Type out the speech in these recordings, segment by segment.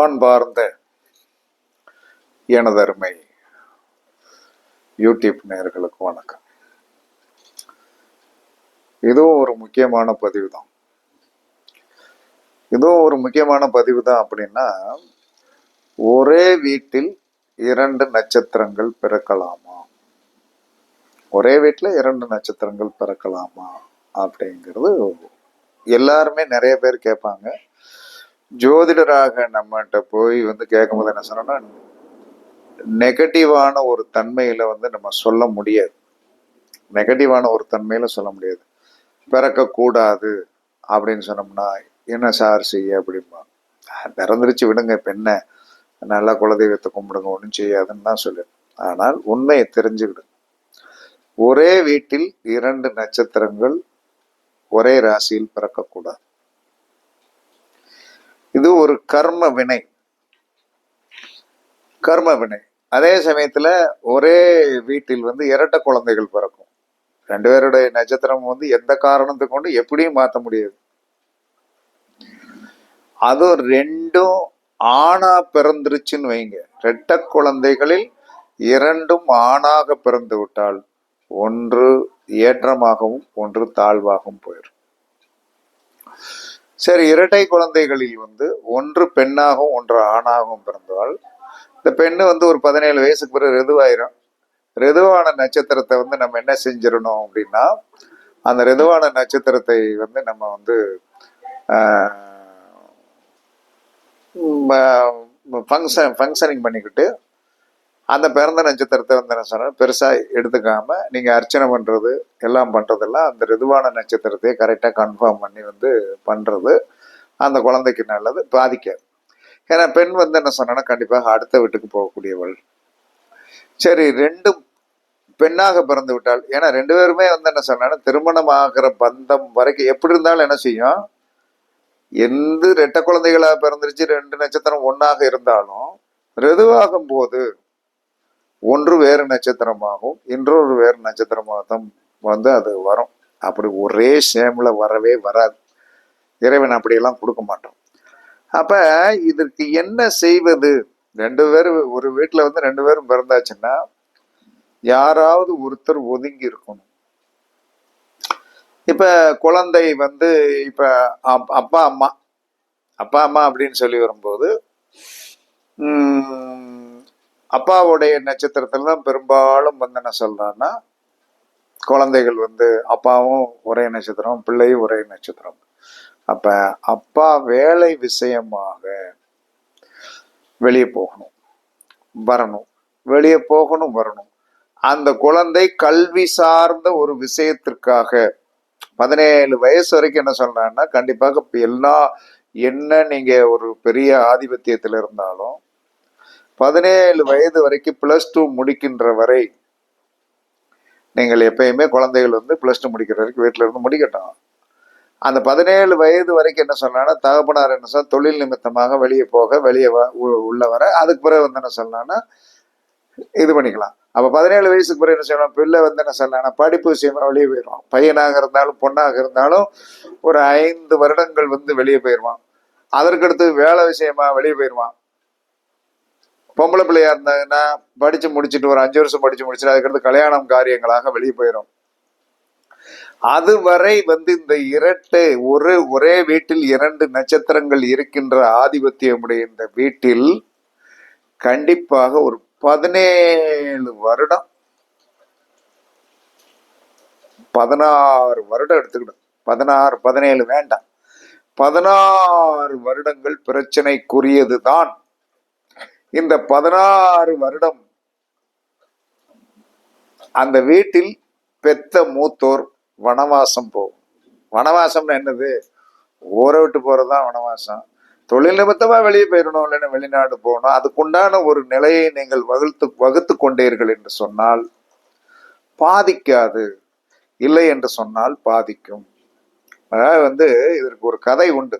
அன்பார்ந்த எனதருமை யூடியூப் நேர்களுக்கு வணக்கம். இதுவும் ஒரு முக்கியமான பதிவு தான் இதுவும் ஒரு முக்கியமான பதிவு தான் அப்படின்னா ஒரே வீட்டில் இரண்டு நட்சத்திரங்கள் பிறக்கலாமா? ஒரே வீட்டில் இரண்டு நட்சத்திரங்கள் பிறக்கலாமா? அப்படிங்கிறது எல்லாருமே நிறைய பேர் கேட்பாங்க. ஜோதிடராக நம்மகிட்ட போய் வந்து கேட்கும்போது என்ன சொன்னோம்னா நெகட்டிவான ஒரு தன்மையில் வந்து நம்ம சொல்ல முடியாது. நெகட்டிவான ஒரு தன்மையில் சொல்ல முடியாது. பிறக்கக்கூடாது அப்படின்னு சொன்னோம்னா என்ன சார் செய்ய அப்படிம்பா? பிறந்துருச்சு விடுங்க பெண்ணை என்ன? நல்லா குலதெய்வத்தை கும்பிடுங்க ஒன்றும் செய்யாதுன்னு தான் சொல்லு. ஆனால் உண்மையை தெரிஞ்சுக்கிடுங்க ஒரே வீட்டில் இரண்டு நட்சத்திரங்கள் ஒரே ராசியில் பிறக்கக்கூடாது. இது ஒரு கர்ம வினை. கர்ம வினை. அதே சமயத்துல ஒரே வீட்டில் வந்து இரட்டை குழந்தைகள் பிறக்கும். ரெண்டு பேருடைய நட்சத்திரம் வந்து எந்த காரணத்தை கொண்டு எப்படியும் மாற்ற முடியாது. அதுவும் ரெண்டும் ஆணா பிறந்துருச்சுன்னு வைங்க. ரெட்ட குழந்தைகளில் இரண்டும் ஆணாக பிறந்து விட்டால் ஒன்று ஏற்றமாகவும் ஒன்று தாழ்வாகவும் போயிடும் சரி இரட்டை குழந்தைகளில் வந்து ஒன்று பெண்ணாகவும் ஒன்று ஆணாகவும் பிறந்தால் இந்த பெண்ணு வந்து ஒரு பதினேழு வயசுக்கு பிறகு ரிதுவாயிரும். ரிதுவான நட்சத்திரத்தை வந்து நம்ம என்ன செஞ்சிடணும் அப்படின்னா அந்த ரிதுவான நட்சத்திரத்தை வந்து நம்ம வந்து ஃபங்க்ஷன் ஃபங்க்ஷனிங் பண்ணிக்கிட்டு அந்த பிறந்த நட்சத்திரத்தை வந்து என்ன சொன்னால் பெருசாக எடுத்துக்காம நீங்கள் அர்ச்சனை பண்ணுறது எல்லாம் பண்ணுறதெல்லாம் அந்த ரிதுவான நட்சத்திரத்தையே கரெக்டாக கன்ஃபார்ம் பண்ணி வந்து பண்ணுறது அந்த குழந்தைக்கு நல்லது பாதிக்காது. ஏன்னா பெண் வந்து என்ன சொன்னால் கண்டிப்பாக அடுத்த வீட்டுக்கு போகக்கூடியவள். சரி ரெண்டும் பெண்ணாக பிறந்து விட்டால் ஏன்னா ரெண்டு பேருமே வந்து என்ன சொன்னா திருமணம் ஆகிற பந்தம் வரைக்கும் எப்படி இருந்தாலும் என்ன செய்யும்? எந்த ரெட்ட குழந்தைகளாக பிறந்துருச்சு ரெண்டு நட்சத்திரம் ஒன்றாக இருந்தாலும் ரெதுவாகும் போது ஒன்று வேறு நட்சத்திரமாகவும் இன்னொரு வேறு நட்சத்திரமாக தான் வந்து அது வரும். அப்படி ஒரே சேமில் வரவே வராது. இறைவன் அப்படியெல்லாம் கொடுக்க மாட்டோம் அப்போ இதற்கு என்ன செய்வது? ரெண்டு பேரும் ஒரு வீட்டில் வந்து ரெண்டு பேரும் பிறந்தாச்சுன்னா யாராவது ஒருத்தர் ஒதுங்கி இருக்கணும். இப்போ குழந்தை வந்து இப்போ அப்பா அம்மா. அப்பா அம்மா அப்படின்னு சொல்லி வரும்போது அப்பாவுடைய நட்சத்திரத்துல தான் பெரும்பாலும் வந்து என்ன சொல்றான்னா குழந்தைகள் வந்து அப்பாவும் ஒரே நட்சத்திரம் பிள்ளையும் ஒரே நட்சத்திரம். அப்ப அப்பா வேலை விஷயமாக வெளியே போகணும் வரணும். வெளியே போகணும் வரணும். அந்த குழந்தை கல்வி சார்ந்த ஒரு விஷயத்திற்காக பதினேழு வயசு வரைக்கும் என்ன சொல்றாங்கன்னா கண்டிப்பாக எல்லா என்ன நீங்க ஒரு பெரிய ஆதிபத்தியத்தில் இருந்தாலும் பதினேழு வயது வரைக்கும் பிளஸ் டூ முடிக்கின்ற வரை நீங்கள் எப்பயுமே குழந்தைகள் வந்து பிளஸ் டூ முடிக்கிற வரைக்கும் வீட்டில் இருந்து முடிக்கட்டும். அந்த பதினேழு வயது வரைக்கும் என்ன சொன்னான்னா தகப்பனார் என்ன சொன்னால் தொழில் நிமித்தமாக வெளியே போக வெளியே உள்ள வர அதுக்கு பிறகு வந்து என்ன சொல்லலாம்னா இது பண்ணிக்கலாம். அப்போ பதினேழு வயசுக்கு பிறகு என்ன செய்யணும் பிள்ளை வந்து என்ன சொல்லலாம் படிப்பு விஷயமா வெளியே போயிடுவான். பையனாக இருந்தாலும் பொண்ணாக இருந்தாலும் ஒரு ஐந்து வருடங்கள் வந்து வெளியே போயிடுவான். அதற்கடுத்து வேலை விஷயமா வெளியே போயிடுவான். பொம்பளை பிள்ளையா இருந்தாங்கன்னா படிச்சு முடிச்சுட்டு ஒரு அஞ்சு வருஷம் படிச்சு முடிச்சுட்டு அதுக்கடுத்து கல்யாணம் காரியங்களாக வெளியே போயிடும் அதுவரை வந்து இந்த இரட்டை ஒரு ஒரே வீட்டில் இரண்டு நட்சத்திரங்கள் இருக்கின்ற ஆதிபத்தியமுடைய இந்த வீட்டில் கண்டிப்பாக ஒரு பதினேழு வருடம் பதினாறு வருடம் எடுத்துக்கிடும் பதினாறு பதினேழு வேண்டாம். பதினாறு வருடங்கள் பிரச்சனைக்குரியது தான் இந்த பதினாறு வருடம் அந்த வீட்டில் பெத்த மூத்தோர் வனவாசம் போகும். வனவாசம்னு என்னது? ஊரை விட்டு போறதுதான் வனவாசம். தொழில் நிமித்தமா வெளியே போயிடணும் இல்லைன்னா வெளிநாடு போகணும். அதுக்குண்டான ஒரு நிலையை நீங்கள் வகுத்து வகுத்து கொண்டீர்கள் என்று சொன்னால் பாதிக்காது. இல்லை என்று சொன்னால் பாதிக்கும். அதாவது வந்து இதற்கு ஒரு கதை உண்டு.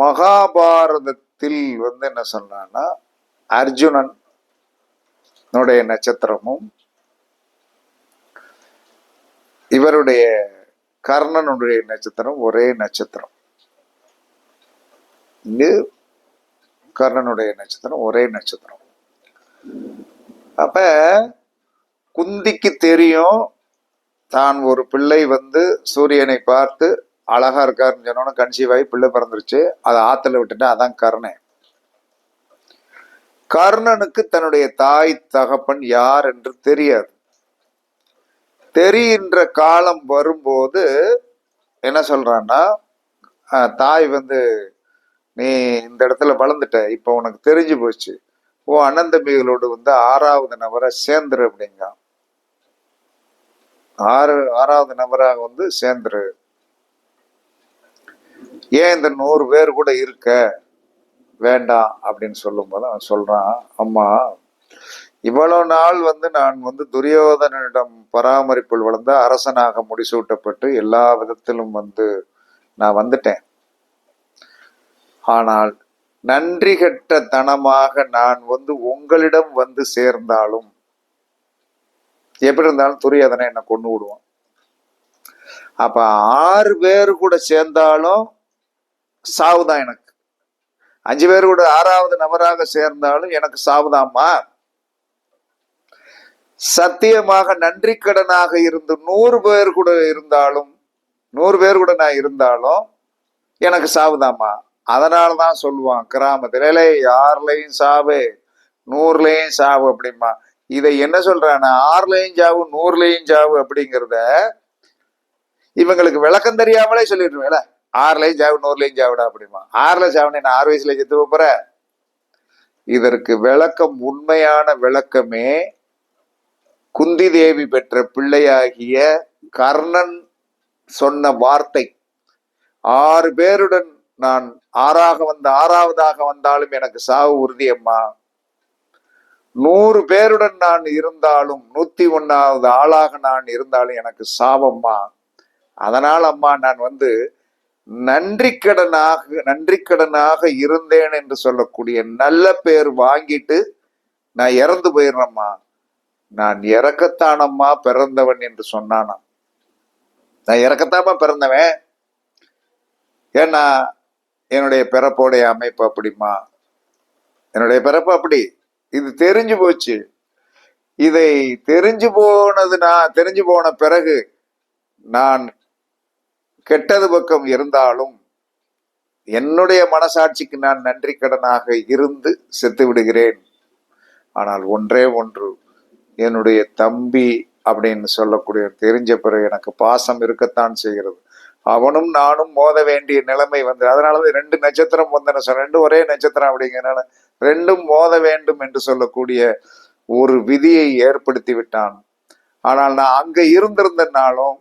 மகாபாரதத்தில் வந்து என்ன சொன்னான்னா அர்ஜுனன் நட்சத்திரமும் இவருடைய கர்ணனுடைய நட்சத்திரம் ஒரே நட்சத்திரம். இங்கு கர்ணனுடைய நட்சத்திரம் ஒரே நட்சத்திரம். அப்ப குந்திக்கு தெரியும் தான் ஒரு பிள்ளை வந்து சூரியனை பார்த்து அழகா இருக்காருன்னு சொன்னோன்னு கன்சீவ் ஆகி பிள்ளை பிறந்துருச்சு. அதை ஆத்துல விட்டுட்டா அதான் கர்ணன். கர்ணனுக்கு தன்னுடைய தாய் தகப்பன் யார் என்று தெரியாது. தெரிகின்ற காலம் வரும்போது என்ன சொல்றான்னா தாய் வந்து நீ இந்த இடத்துல வளர்ந்துட்ட இப்போ உனக்கு தெரிஞ்சு போச்சு. ஓ அனந்தமிகளோடு வந்து ஆறாவது நபரை சேர்ந்துரு அப்படிங்க ஆறு ஆறாவது நபராக வந்து சேர்ந்துரு ஏன் இந்த நூறு பேர் கூட இருக்க? வேண்டாம் அப்படின்னு சொல்லும்போது அவன் சொல்றான் அம்மா இவ்வளவு நாள் வந்து நான் வந்து துரியோதனனிடம் பராமரிப்பில் வளர்ந்த அரசனாக முடிசூட்டப்பட்டு எல்லா விதத்திலும் வந்து நான் வந்துட்டேன். ஆனால் நன்றி கெட்ட தனமாக நான் வந்து உங்களிடம் வந்து சேர்ந்தாலும் எப்படி இருந்தாலும் துரியோதனை என்னை கொண்டு விடுவான். அப்ப ஆறு பேர் கூட சேர்ந்தாலும் சாவுதான் எனக்கு. அஞ்சு பேர் கூட ஆறாவது நபராக சேர்ந்தாலும் எனக்கு சாவுதாம்மா? சத்தியமாக நன்றி கடனாக இருந்து நூறு பேர் கூட இருந்தாலும் நூறு பேர் கூட நான் இருந்தாலும் எனக்கு சாவுதாம்மா. அதனால தான் சொல்லுவான் கிராமத்தில் இல்லை யார்லயும் சாவு நூறுலையும் சாவு அப்படிமா இதை என்ன சொல்றானா ஆறுலையும் சாவு நூறுலையும் சாவு அப்படிங்கிறத இவங்களுக்கு விளக்கம் தெரியாமலே சொல்லிடுவேல ஆறுலயும் சாவு நூறுலயும் சாவிடா அப்படிமா. ஆறுல சாவுனே நான் ஆறு வயசுல செத்து போற? இதற்கு விளக்கம் உண்மையான விளக்கமே குந்தி தேவி பெற்ற பிள்ளையாகிய கர்ணன் சொன்ன வார்த்தை. ஆறு பேருடன் நான் ஆறாக வந்த ஆறாவதாக வந்தாலும் எனக்கு சாவு உறுதி அம்மா. நூறு பேருடன் நான் இருந்தாலும் நூத்தி ஒன்னாவது ஆளாக நான் இருந்தாலும் எனக்கு சாவம்மா அதனால் அம்மா நான் வந்து நன்றி கடனாக இருந்தேன் என்று சொல்லக்கூடிய நல்ல பேர் வாங்கிட்டு நான் இறந்து போயிடுறேம்மா. நான் இறக்கத்தானம்மா பிறந்தவன் என்று சொன்னானா? நான் இறக்கத்தாமா பிறந்தவன். ஏன்னா என்னுடைய பிறப்போடைய அமைப்பு அப்படிமா என்னுடைய பிறப்பு அப்படி. இது தெரிஞ்சு போச்சு. இதை தெரிஞ்சு போனது நான் தெரிஞ்சு போன பிறகு நான் கெட்டது பக்கம் இருந்தாலும் என்னுடைய மனசாட்சிக்கு நான் நன்றி கடனாக இருந்து செத்து விடுகிறேன். ஆனால் ஒன்றே ஒன்று என்னுடைய தம்பி அப்படின்னு சொல்லக்கூடிய தெரிஞ்ச பிறகு எனக்கு பாசம் இருக்கத்தான் செய்கிறது. அவனும் நானும் மோத வேண்டிய நிலைமை வந்து அதனாலதான் ரெண்டு நட்சத்திரம் வந்தன சொன்ன ரெண்டும் ஒரே நட்சத்திரம் அப்படிங்கிறனால ரெண்டும் மோத வேண்டும் என்று சொல்லக்கூடிய ஒரு விதியை ஏற்படுத்தி விட்டான். ஆனால் நான் அங்க இருந்திருந்தனாலும்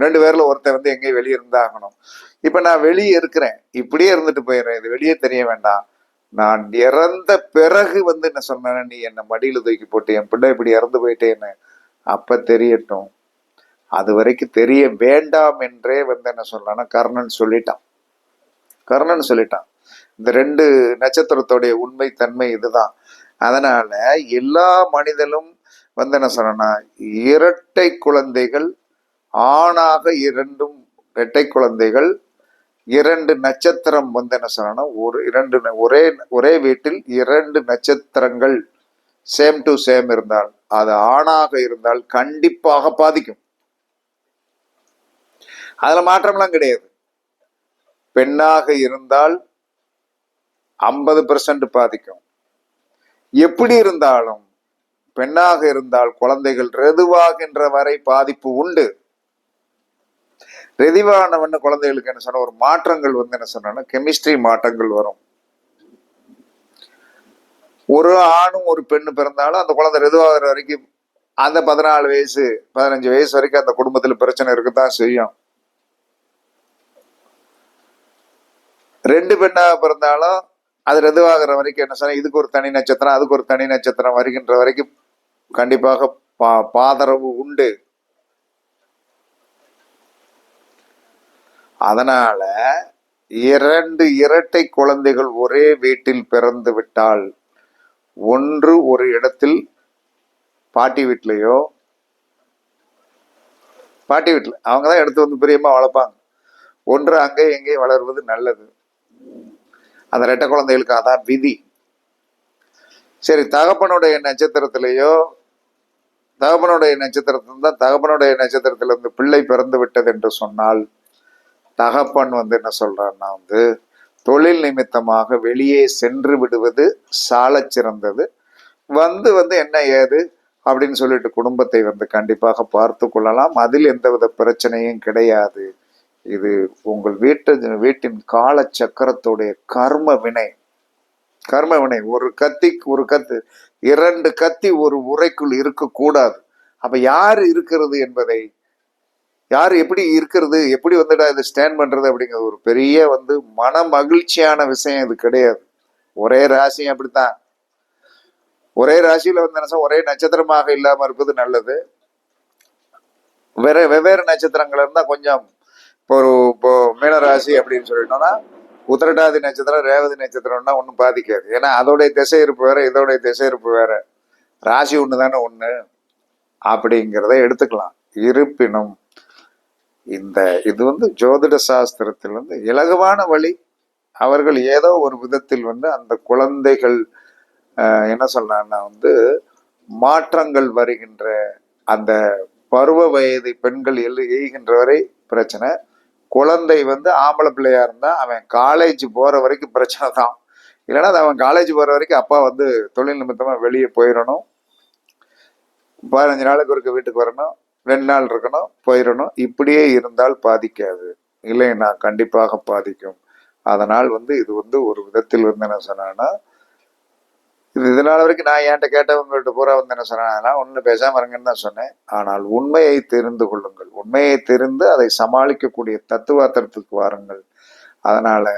ரெண்டு பேர்ல ஒருத்தன் வந்து எங்கேயும் வெளியே இருந்தாகணும் இப்ப நான் வெளியே இருக்கிறேன். இப்படியே இருந்துட்டு போயிடுறேன். இது வெளியே தெரிய வேண்டாம். நான் இறந்த பிறகு வந்து என்ன சொன்னேன் நீ என்னை மடியில தூக்கி போட்டு என் பிள்ளை இப்படி இறந்து போயிட்டேன்னு. அப்ப தெரியட்டும். அது வரைக்கும் தெரிய வேண்டாம் என்றே வந்து என்ன சொன்னான்னா கர்ணன் சொல்லிட்டான். கர்ணன் சொல்லிட்டான். இந்த ரெண்டு நட்சத்திரத்தோடைய உண்மை தன்மை இதுதான். அதனால எல்லா மனிதனும் வந்து என்ன சொன்னா இரட்டை குழந்தைகள் ஆணாக இரண்டும் இரட்டை குழந்தைகள் இரண்டு நட்சத்திரம் வந்து என்ன சொன்னா ஒரு இரண்டு ஒரே ஒரே வீட்டில் இரண்டு நட்சத்திரங்கள் சேம் டு சேம் இருந்தால் அது ஆணாக இருந்தால் கண்டிப்பாக பாதிக்கும். அதுல மாற்றம்லாம் கிடையாது. பெண்ணாக இருந்தால் ஐம்பது பெர்சன்ட் பாதிக்கும். எப்படி இருந்தாலும் பெண்ணாக இருந்தால் குழந்தைகள் ரெதுவாகின்ற வரை பாதிப்பு உண்டு. ரெதிவானவன்னு குழந்தைகளுக்கு என்ன சொன்ன ஒரு மாற்றங்கள் வந்து என்ன சொன்னா கெமிஸ்ட்ரி மாற்றங்கள் வரும். ஒரு ஆணும் ஒரு பெண்ணு பிறந்தாலும் அந்த குழந்தை ரெதுவாகிற வரைக்கும் அந்த பதினாலு வயசு பதினஞ்சு வயசு வரைக்கும் அந்த குடும்பத்துல பிரச்சனை இருக்குதான் செய்யும். ரெண்டு பெண்ணாக பிறந்தாலும் அது ரெதுவாகிற வரைக்கும் என்ன சொன்னா இதுக்கு ஒரு தனி நட்சத்திரம் அதுக்கு ஒரு தனி நட்சத்திரம் வருகின்ற வரைக்கும் கண்டிப்பாக பா பாதரவு உண்டு. அதனால இரண்டு இரட்டை குழந்தைகள் ஒரே வீட்டில் பிறந்து விட்டால் ஒன்று ஒரு இடத்தில் பாட்டி வீட்லேயோ பாட்டி வீட்டில் அவங்க தான் எடுத்து வந்து பிரியமாக வளர்ப்பாங்க. ஒன்று அங்கே எங்கேயும் வளர்வது நல்லது. அந்த ரெட்டை குழந்தைகளுக்கு அதான் விதி. சரி தகப்பனுடைய நட்சத்திரத்திலேயோ தகப்பனுடைய நட்சத்திரத்தில் தான் தகப்பனுடைய நட்சத்திரத்திலிருந்து பிள்ளை பிறந்து விட்டது என்று சொன்னால் தகப்பன் வந்து என்ன சொல்கிறான்னா வந்து தொழில் நிமித்தமாக வெளியே சென்று விடுவது சாலச் சிறந்தது. வந்து வந்து என்ன ஏது? அப்படின்னு சொல்லிட்டு குடும்பத்தை வந்து கண்டிப்பாக பார்த்து கொள்ளலாம். அதில் எந்தவித பிரச்சனையும் கிடையாது. இது உங்கள் வீட்டு வீட்டின் கால சக்கரத்துடைய கர்ம வினை. கர்ம வினை. ஒரு கத்தி ஒரு கத்து இரண்டு கத்தி ஒரு உரைக்குள் இருக்கக்கூடாது. அப்ப யார் இருக்கிறது என்பதை யார் எப்படி இருக்கிறது எப்படி வந்துடா இதை ஸ்டாண்ட் பண்ணுறது அப்படிங்கிறது ஒரு பெரிய வந்து மன மகிழ்ச்சியான விஷயம் இது கிடையாது. ஒரே ராசி அப்படித்தான். ஒரே ராசியில் வந்து என்ன ஒரே நட்சத்திரமாக இல்லாமல் இருப்பது நல்லது. வேற வெவ்வேறு நட்சத்திரங்கள் இருந்தால் கொஞ்சம் இப்போ ஒரு இப்போ மீனராசி அப்படின்னு சொல்லிட்டோம்னா உத்திரட்டாதி நட்சத்திரம் ரேவதி நட்சத்திரம்னா ஒன்றும் பாதிக்காது. ஏன்னா அதோடைய திசை இருப்பு வேற இதோடைய திசை இருப்பு வேற. ராசி ஒன்று தானே ஒன்று அப்படிங்கிறத எடுத்துக்கலாம். இருப்பினும் இந்த இது வந்து ஜோதிட சாஸ்திரத்தில் வந்து இலகுவான வழி. அவர்கள் ஏதோ ஒரு விதத்தில் வந்து அந்த குழந்தைகள் என்ன சொல்றாங்கன்னா வந்து மாற்றங்கள் வருகின்ற அந்த பருவ வயது பெண்கள் எழு எய்கின்ற வரை பிரச்சனை. குழந்தை வந்து ஆம்பளை பிள்ளையா இருந்தா அவன் காலேஜ் போற வரைக்கும் பிரச்சனை தான். இல்லைன்னா அது அவன் காலேஜ் போற வரைக்கும் அப்பா வந்து தொழில் நிமித்தமா வெளியே போயிடணும் பதினஞ்சு நாளுக்கு ஒருக்க வீட்டுக்கு வரணும். ரெண்டு நாள் இருக்கணும் போயிடணும். இப்படியே இருந்தால் பாதிக்காது. இல்லைன்னா கண்டிப்பாக பாதிக்கும். அதனால் வந்து இது வந்து ஒரு விதத்தில் வந்து என்ன சொன்னான்னா இது இதனால வரைக்கும் நான் என்கிட்ட கேட்டவங்கள்ட்ட பூரா வந்து என்ன சொன்னேன் ஒன்றும் பேசாமல் இருங்கன்னு தான் சொன்னேன். ஆனால் உண்மையை தெரிந்து கொள்ளுங்கள். உண்மையை தெரிந்து அதை சமாளிக்கக்கூடிய தத்துவாத்திரத்துக்கு வாருங்கள். அதனால்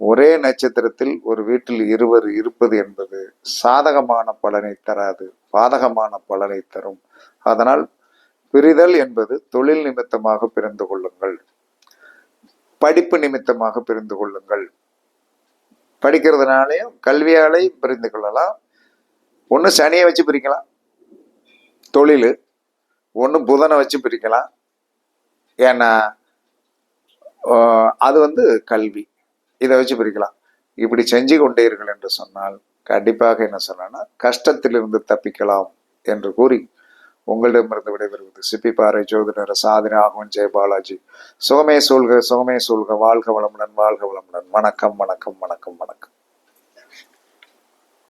ஒரே நட்சத்திரத்தில் ஒரு வீட்டில் இருவர் இருப்பது என்பது சாதகமான பலனை தராது பாதகமான பலனை தரும். அதனால் பிரிதல் என்பது தொழில் நிமித்தமாக பிரிந்து கொள்ளுங்கள். படிப்பு நிமித்தமாக பிரிந்து கொள்ளுங்கள். படிக்கிறதுனாலையும் கல்வியாலையும் பிரிந்து கொள்ளலாம். ஒன்று சனியை வச்சு பிரிக்கலாம். தொழில். ஒன்று புதனை வச்சு பிரிக்கலாம். ஏன்னா அது வந்து கல்வி. இதை வச்சு பிரிக்கலாம். இப்படி செஞ்சு கொண்டீர்கள் என்று சொன்னால் கண்டிப்பாக என்ன சொன்னால் கஷ்டத்திலிருந்து தப்பிக்கலாம் என்று கூறி உங்களிடமிருந்து விடைபெறுவது சிப்பிப்பாறை ஜோதிடர் சாதனை ஆகும் ஜெயபாலாஜி சோமே சூழ்க சோமே சூழ்க வாழ்க வளமுடன் வாழ்க வளமுடன். வணக்கம் வணக்கம் வணக்கம் வணக்கம்.